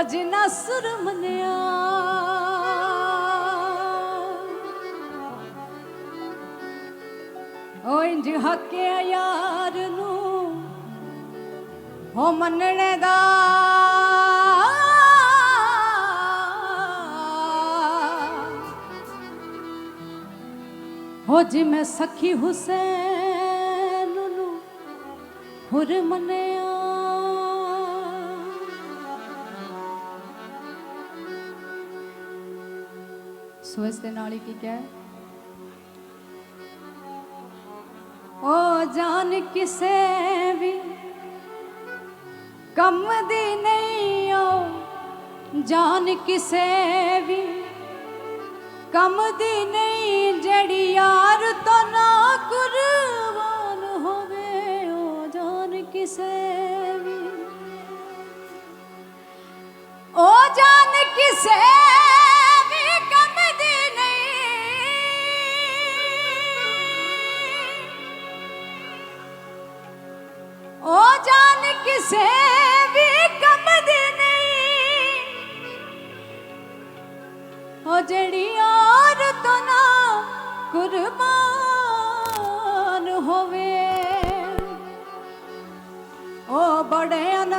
ਅਜ ਨਸਰ ਮੰਨਿਆ ਓ ਇੰਜ ਹੱਕਿਆ ਯਾਰ ਨੂੰ, ਹੋ ਮੰਨਣੇ ਦਾ। ਹੋ ਜਿਵੇਂ ਸਖੀ ਹੁਸੈਨ ਨੂੰ ਹੁਰ ਮੰਨਿਆ ਸੋ ਇਸ ਦੇ ਨਾਲ ਹੀ ਕੀ ਕਿਹਾ ਓ ਜਾਨ ਕਿਸੇ ਵੀ ਕੰਮ ਦੀ ਨਹੀਂ ਓ, ਜਾਨ ਕਿਸੇ ਵੀ ਕੰਮ ਦੀ ਨਹੀਂ, ਜੇ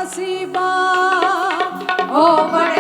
Shiva, oh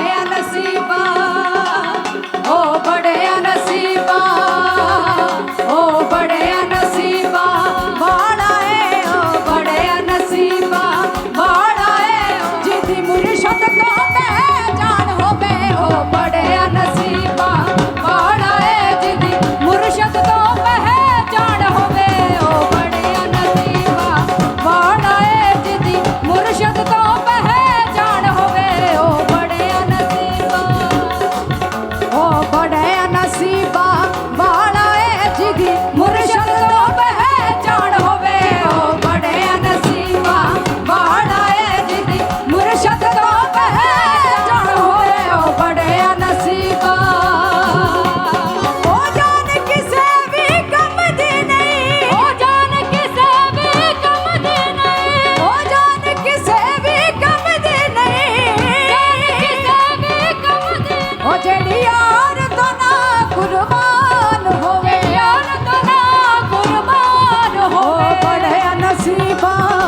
জীবন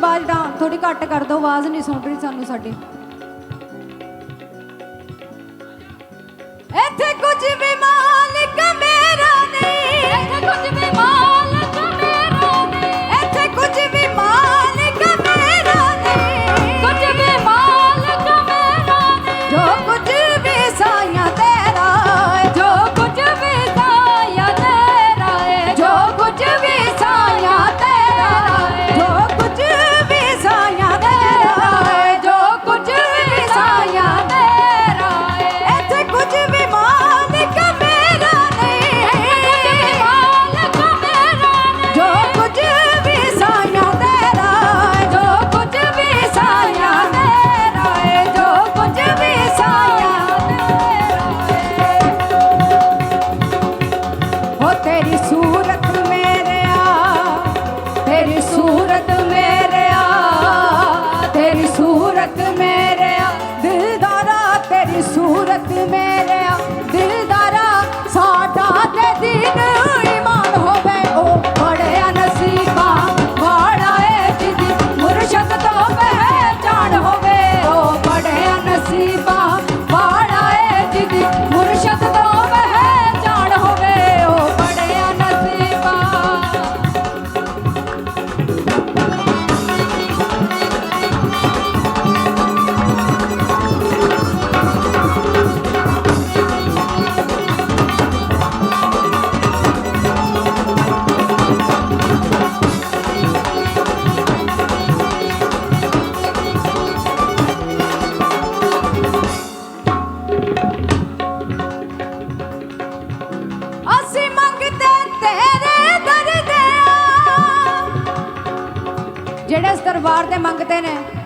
ਬਾਜ ਡਾਊਨ ਥੋੜੀ ਘੱਟ ਕਰ ਦੋ ਆਵਾਜ਼ ਨਹੀਂ ਸੁਣ ਰਹੀ ਸਾਨੂੰ ਸਾਡੀ। ਇੱਥੇ ਜਿਹੜੇ ਇਸ ਦਰਬਾਰ ਤੇ ਮੰਗਦੇ ਨੇ।